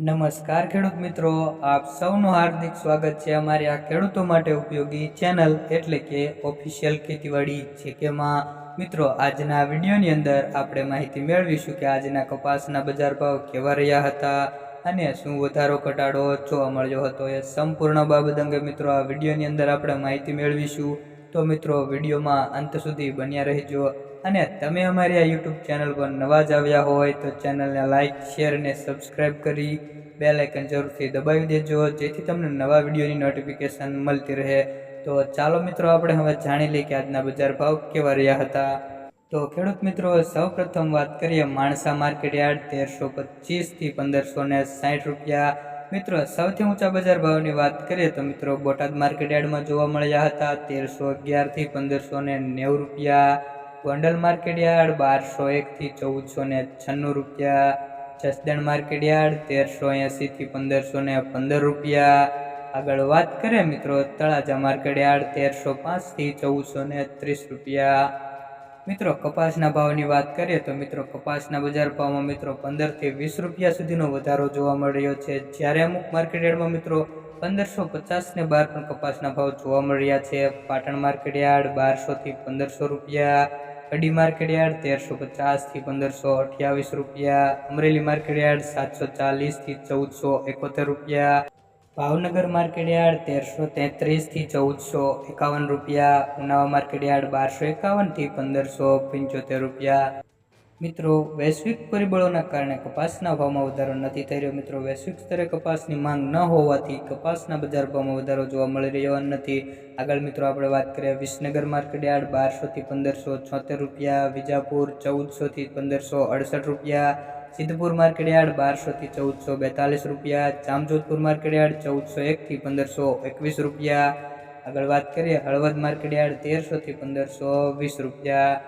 નમસ્કાર ખેડૂત મિત્રો, આપ સૌનું હાર્દિક સ્વાગત છે અમારી આ ખેડૂતો માટે ઉપયોગી ચેનલ એટલે કે ઓફિશિયલ ખેતીવાડી છે કે માં મિત્રો, આજના વિડીયોની અંદર આપણે માહિતી મેળવીશું કે આજના કપાસના બજાર ભાવ કેવા રહ્યા હતા અને શું વધારો ઘટાડો જોવા મળ્યો હતો એ સંપૂર્ણ બાબત અંગે મિત્રો આ વિડીયોની અંદર આપણે માહિતી મેળવીશું. તો મિત્રો, વિડીયોમાં અંત સુધી બન્યા રહેજો અને તમે અમારી આ યુટ્યુબ ચેનલ પર નવા જ આવ્યા હોય તો ચેનલને લાઇક શેર અને સબસ્ક્રાઈબ કરી બે લાઇકન જરૂરથી દબાવી દેજો, જેથી તમને નવા વિડીયોની નોટિફિકેશન મળતી રહે. તો ચાલો મિત્રો, આપણે હવે જાણી લઈએ કે આજના બજાર ભાવ કેવા રહ્યા હતા. તો ખેડૂત મિત્રો, સૌપ્રથમ વાત કરીએ માણસા માર્કેટ યાર્ડ તેરસો પચીસથી પંદરસો ને સાઠ રૂપિયા. મિત્રો, સૌથી ઊંચા બજાર ભાવની વાત કરીએ તો મિત્રો, બોટાદ માર્કેટ યાર્ડમાં જોવા મળ્યા હતા તેરસો અગિયારથી પંદરસો ને નેવું રૂપિયા. ગોંડલ માર્કેટ યાર્ડ બારસો એકથી ચૌદસો ને છન્નું રૂપિયા. જસદણ માર્કેટ યાર્ડ તેરસો એંસીથી પંદરસો ને પંદર રૂપિયા. આગળ વાત કરીએ મિત્રો, તળાજા માર્કેટ યાર્ડ તેરસો પાંચથી ચૌદસો ને ત્રીસ રૂપિયા. મિત્રો, કપાસના ભાવની વાત કરીએ તો મિત્રો, કપાસના બજાર ભાવમાં મિત્રો પંદરથી વીસ રૂપિયા સુધીનો વધારો જોવા મળી રહ્યો છે. જ્યારે અમુક માર્કેટ યાર્ડમાં મિત્રો પંદરસો પચાસને બાર પણ કપાસના ભાવ જોવા મળી રહ્યા છે. પાટણ માર્કેટ યાર્ડ બારસોથી પંદરસો રૂપિયા કડી માર્કેટ યાર્ડ તેરસો પચાસથી પંદરસો અઠ્યાવીસ રૂપિયા, અમરેલી માર્કેટ યાર્ડ સાતસો ચાલીસથી ચૌદસો એકોતેર રૂપિયા ભાવનગર માર્કેટયાર્ડ તેરસો તેત્રીસથી ચૌદસો એકાવન રૂપિયા, ઉનાવા માર્કેટયાર્ડ બારસો એકાવનથી પંદરસો પંચોતેર રૂપિયા. મિત્રો, વૈશ્વિક પરિબળોના કારણે કપાસના ભાવમાં વધારો નથી થઈ રહ્યો. મિત્રો, વૈશ્વિક સ્તરે કપાસની માંગ ન હોવાથી કપાસના બજાર ભાવમાં વધારો જોવા મળી રહ્યો નથી. આગળ મિત્રો, આપણે વાત કરીએ વિસનગર માર્કેટયાર્ડ બારસોથી પંદરસો છોતેર રૂપિયા, વિજાપુર ચૌદસોથી પંદરસો અડસઠ રૂપિયા સિદ્ધપુર માર્કેટ બારસોથી ચૌદસો બેતાલીસ રૂપિયા, જામજોધપુર માર્કેટ ચૌદસો એકથી પંદરસો એકવીસ રૂપિયા. આગળ વાત કરીએ હળવદ માર્કેટ યાર્ડ તેરસોથી પંદરસો વીસ રૂપિયા.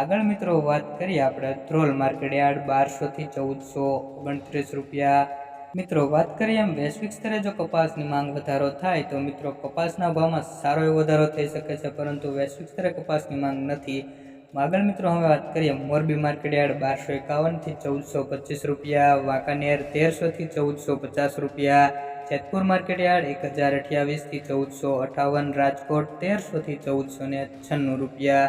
આગળ મિત્રો વાત કરીએ આપણે ધ્રોલ માર્કેટ યાર્ડ બારસોથી ચૌદસો ઓગણત્રીસ રૂપિયા. મિત્રો વાત કરીએ એમ વૈશ્વિક સ્તરે જો કપાસની માંગ વધારો થાય તો મિત્રો કપાસના ભાવમાં સારો એવો વધારો થઈ શકે છે, પરંતુ વૈશ્વિક સ્તરે કપાસની માંગ નથી. આગળ મિત્રો હવે વાત કરીએ મોરબી માર્કેટ યાર્ડ બારસો એકાવનથી ચૌદસો પચીસ રૂપિયા, વાંકાનેર તેરસોથી ચૌદસો પચાસ રૂપિયા, જેતપુર માર્કેટ યાર્ડ એક હજાર અઠ્યાવીસથી ચૌદસો અઠાવન, રાજકોટ તેરસોથી ચૌદસો ને છન્નું રૂપિયા.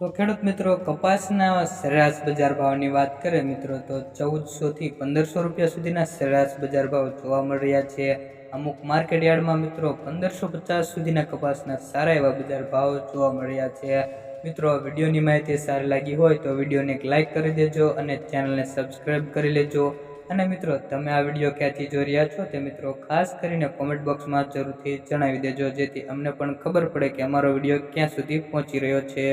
તો ખેડૂત મિત્રો, કપાસના સરેરાશ બજાર ભાવની વાત કરીએ મિત્રો, તો ચૌદસોથી પંદરસો રૂપિયા સુધીના સરેરાશ બજાર ભાવ જોવા મળી રહ્યા છે. અમુક માર્કેટ યાર્ડમાં મિત્રો, પંદરસો પચાસ સુધીના કપાસના સારા એવા બજાર ભાવ જોવા મળ્યા છે. મિત્રો વિડીયોની માહિતી સારી લાગી હોય તો વિડીયોને એક લાઇક કરી દેજો અને ચેનલને સબસ્ક્રાઈબ કરી લેજો. અને મિત્રો, તમે આ વીડિયો ક્યાંથી જોઈ રહ્યા છો તે મિત્રો ખાસ કરીને કોમેન્ટ બોક્સમાં જરૂરથી જણાવી દેજો, જેથી અમને પણ ખબર પડે કે અમારો વીડિયો ક્યાં સુધી પહોંચી રહ્યો છે.